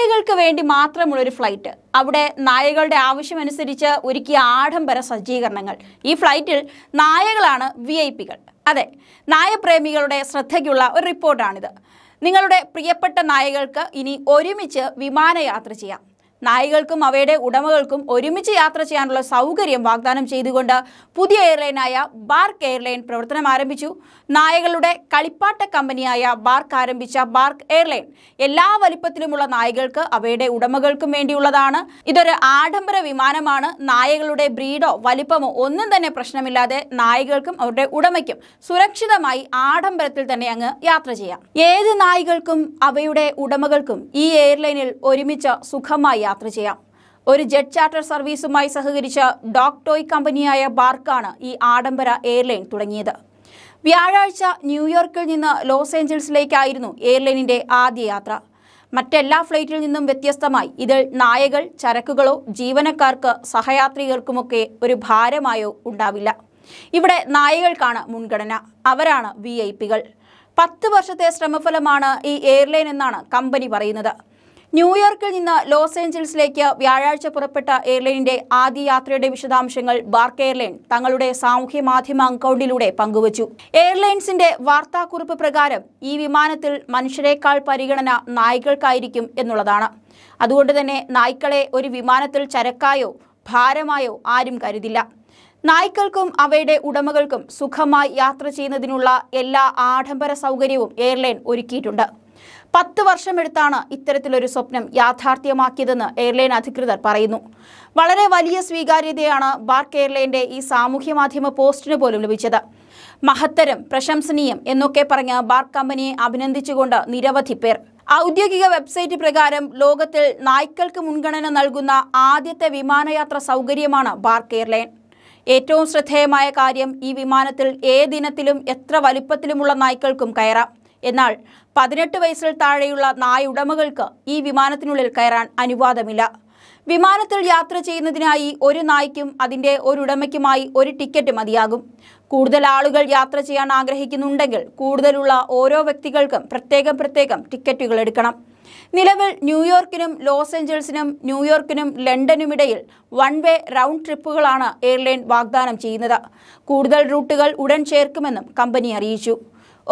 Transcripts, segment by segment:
നായകൾക്ക് വേണ്ടി മാത്രമുള്ള ഒരു ഫ്ലൈറ്റ് അവിടെ നായകളുടെ ആവശ്യമനുസരിച്ച് ഒരുക്കിയ ആഡംബര സജ്ജീകരണങ്ങൾ. ഈ ഫ്ലൈറ്റിൽ നായകളാണ് വി ഐ പികൾ അതെ നായപ്രേമികളുടെ ശ്രദ്ധയ്ക്കുള്ള ഒരു റിപ്പോർട്ടാണിത്. നിങ്ങളുടെ പ്രിയപ്പെട്ട നായകൾക്ക് ഇനി ഒരുമിച്ച് വിമാനയാത്ര ചെയ്യാം. നായകൾക്കും അവയുടെ ഉടമകൾക്കും ഒരുമിച്ച് യാത്ര ചെയ്യാനുള്ള സൗകര്യം വാഗ്ദാനം ചെയ്തുകൊണ്ട് പുതിയ എയർലൈനായ ബാർക്ക് എയർലൈൻ പ്രവർത്തനം ആരംഭിച്ചു. നായകളുടെ കളിപ്പാട്ട കമ്പനിയായ ബാർക്ക് ആരംഭിച്ച ബാർക്ക് എയർലൈൻ എല്ലാ വലിപ്പത്തിലുമുള്ള നായകൾക്ക് അവയുടെ ഉടമകൾക്കും വേണ്ടിയുള്ളതാണ്. ഇതൊരു ആഡംബര വിമാനമാണ്. നായകളുടെ ബ്രീഡോ വലിപ്പമോ ഒന്നും തന്നെ പ്രശ്നമില്ലാതെ നായകൾക്കും അവരുടെ ഉടമയ്ക്കും സുരക്ഷിതമായി ആഡംബരത്തിൽ തന്നെ അങ്ങ് യാത്ര ചെയ്യാം. ഏത് നായകൾക്കും അവയുടെ ഉടമകൾക്കും ഈ എയർലൈനിൽ ഒരുമിച്ച് സുഖമായി യാത്ര ചെയ്യാം. ഒരു ജെറ്റ് ചാർട്ടർ സർവീസുമായി സഹകരിച്ച ഡോക്ടോയ് കമ്പനിയായ ബാർക്കാണ് ഈ ആഡംബര എയർലൈൻ തുടങ്ങിയത്. വ്യാഴാഴ്ച ന്യൂയോർക്കിൽ നിന്ന് ലോസ് ഏഞ്ചൽസിലേക്കായിരുന്നു എയർലൈനിന്റെ ആദ്യ യാത്ര. മറ്റെല്ലാ ഫ്ലൈറ്റിൽ നിന്നും വ്യത്യസ്തമായി ഇതിൽ നായകൾ ചരക്കുകളോ ജീവനക്കാർക്ക് സഹയാത്രികർക്കുമൊക്കെ ഒരു ഭാരമായോ ഉണ്ടാവില്ല. ഇവിടെ നായകൾക്കാണ് മുൻഗണന. അവരാണ് വി ഐ പികൾ. പത്ത് വർഷത്തെ ശ്രമഫലമാണ് ഈ എയർലൈൻ എന്നാണ് കമ്പനി പറയുന്നത്. ന്യൂയോർക്കിൽ നിന്ന് ലോസ് ഏഞ്ചൽസിലേക്ക് വ്യാഴാഴ്ച പുറപ്പെട്ട എയർലൈനിന്റെ ആദ്യ യാത്രയുടെ വിശദാംശങ്ങൾ ബാർക്ക് എയർലൈൻ തങ്ങളുടെ സാമൂഹ്യ മാധ്യമ അക്കൗണ്ടിലൂടെ പങ്കുവച്ചു. എയർലൈൻസിന്റെ വാർത്താക്കുറിപ്പ് പ്രകാരം ഈ വിമാനത്തിൽ മനുഷ്യരെക്കാൾ പരിഗണന നായ്ക്കൾക്കായിരിക്കും എന്നുള്ളതാണ്. അതുകൊണ്ട് തന്നെ നായ്ക്കളെ ഒരു വിമാനത്തിൽ ചരക്കായോ ഭാരമായോ ആരും കരുതില്ല. നായ്ക്കൾക്കും അവയുടെ ഉടമകൾക്കും സുഖമായി യാത്ര ചെയ്യുന്നതിനുള്ള എല്ലാ ആഡംബര സൗകര്യവും എയർലൈൻ ഒരുക്കിയിട്ടുണ്ട്. പത്ത് വർഷമെടുത്താണ് ഇത്തരത്തിലൊരു സ്വപ്നം യാഥാർത്ഥ്യമാക്കിയതെന്ന് എയർലൈൻ അധികൃതർ പറയുന്നു. വളരെ വലിയ സ്വീകാര്യതയാണ് ബാർക്ക് എയർലൈന്റെ ഈ സാമൂഹ്യ മാധ്യമ പോസ്റ്റിന് പോലും ലഭിച്ചത്. മഹത്തരം പ്രശംസനീയം എന്നൊക്കെ പറഞ്ഞ് ബാർക്ക് കമ്പനിയെ അഭിനന്ദിച്ചുകൊണ്ട് നിരവധി പേർ. ഔദ്യോഗിക വെബ്സൈറ്റ് പ്രകാരം ലോകത്തിൽ നായ്ക്കൾക്ക് മുൻഗണന നൽകുന്ന ആദ്യത്തെ വിമാനയാത്ര സൗകര്യമാണ് ബാർക്ക് എയർലൈൻ. ഏറ്റവും ശ്രദ്ധേയമായ കാര്യം ഈ വിമാനത്തിൽ ഏതിനത്തിലും എത്ര വലിപ്പത്തിലുമുള്ള നായ്ക്കൾക്കും കയറാം. എന്നാൽ പതിനെട്ട് വയസ്സിൽ താഴെയുള്ള നായ ഉടമകൾക്ക് ഈ വിമാനത്തിനുള്ളിൽ കയറാൻ അനുവാദമില്ല. വിമാനത്തിൽ യാത്ര ചെയ്യുന്നതിനായി ഒരു നായ്ക്കും അതിന്റെ ഒരു ഉടമയ്ക്കുമായി ഒരു ടിക്കറ്റ് മതിയാകും. കൂടുതൽ ആളുകൾ യാത്ര ചെയ്യാൻ ആഗ്രഹിക്കുന്നുണ്ടെങ്കിൽ കൂടുതലുള്ള ഓരോ വ്യക്തികൾക്കും പ്രത്യേകം പ്രത്യേകം ടിക്കറ്റുകൾ എടുക്കണം. നിലവിൽ ന്യൂയോർക്കിനും ലോസ് ഏഞ്ചൽസിനും ന്യൂയോർക്കിനും ലണ്ടനുമിടയിൽ വൺ വേ റൗണ്ട് ട്രിപ്പുകളാണ് എയർലൈൻ വാഗ്ദാനം ചെയ്യുന്നത്. കൂടുതൽ റൂട്ടുകൾ ഉടൻ ചേർക്കുമെന്നും കമ്പനി അറിയിച്ചു.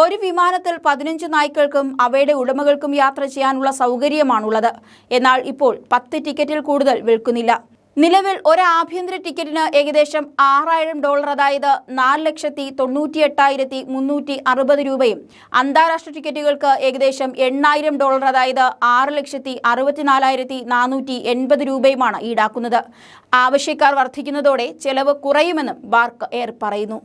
ഒരു വിമാനത്തിൽ പതിനഞ്ച് നായ്ക്കൾക്കും അവയുടെ ഉടമകൾക്കും യാത്ര ചെയ്യാനുള്ള സൗകര്യമാണുള്ളത്. എന്നാൽ ഇപ്പോൾ പത്ത് ടിക്കറ്റിൽ കൂടുതൽ വിൽക്കുന്നില്ല. നിലവിൽ ഒരു ആഭ്യന്തര ടിക്കറ്റിന് ഏകദേശം ആറായിരം ഡോളർ അതായത് നാല് ലക്ഷത്തി തൊണ്ണൂറ്റി എട്ടായിരത്തി മുന്നൂറ്റി അറുപത് രൂപയും അന്താരാഷ്ട്ര ടിക്കറ്റുകൾക്ക് ഏകദേശം എണ്ണായിരം ഡോളർ അതായത് ആറ് ലക്ഷത്തി അറുപത്തിനാലായിരത്തി നാനൂറ്റി എൺപത് രൂപയുമാണ് ഈടാക്കുന്നത്. ആവശ്യക്കാർ വർദ്ധിക്കുന്നതോടെ ചെലവ് കുറയുമെന്നും ബാർക്ക് എയർ പറയുന്നു.